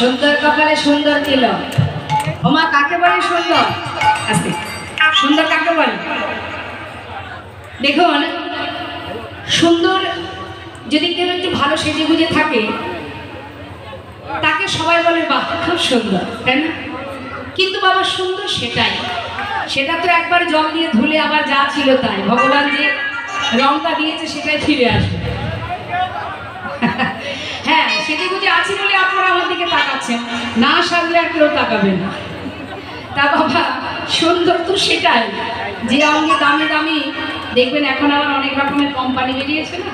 কপালে সুন্দর তিল ওমা কাকে বলে সুন্দর? আস্তে। সুন্দর কাকে বলে? দেখুন, সুন্দর যদি কেউ একটু ভালো সেজে গুজে থাকে, তাকে সবাই বলে, বাহ, খুব সুন্দর। তাই না? কিন্তু বাবা, সুন্দর সেটাই। সেটা তো একবার জল দিয়ে ধুলে আবার যা ছিল তাই। ভগবান যে রংটা দিয়েছে সেটাই ফিরে আসবে। সেটি বুঝে আছি বলে আপনারা আমার দিকে তাকাচ্ছেন। না সাজলে আর কেউ তাকাবেন না। তা বাবা, সুন্দর তো সেটাই। যে অঙ্গে দামি দামি, দেখবেন এখন আবার অনেক রকমের কোম্পানি বেরিয়েছে না?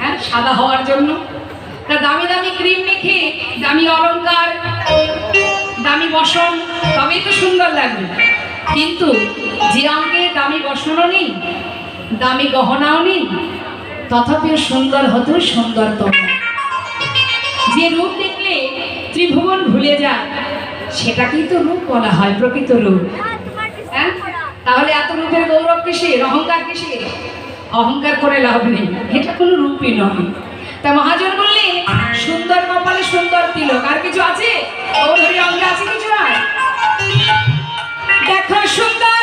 হ্যাঁ সাদা হওয়ার জন্য। তা দামি দামি ক্রিম মেখে, দামি অলংকার, দামি বসন, তবেই তো সুন্দর লাগবে। কিন্তু যে অঙ্গে দামি বসনও নেই, দামি গহনাও নেই, তথাপিও সুন্দর হতো সুন্দরতম যে রূপ দেখলে ত্রিভুবন ভুলে যায়, সেটাকেই তো রূপ বলা হয়, প্রকৃত রূপ। হ্যাঁ? তাহলে এত রূপের গৌরব কিসের? অহংকার কিসের? অহংকার করে লাভ নেই। এটা কোনো রূপই নয়। তা মহাজন বললেন সুন্দর কপালে সুন্দর তিলক, আর কিছু আছে? আছে কিছু দেখো সুন্দর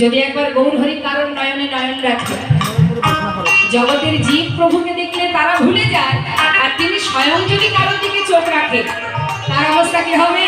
যদি একবার গৌর হরি কারণ নয়নে নয়ন রাখে, জগতের জীব প্রভুকে দেখলে তারা ভুলে যায়, আর তিনি স্বয়ং যদি কারোর দিকে চোখ রাখে, তার অবস্থা কি হবে?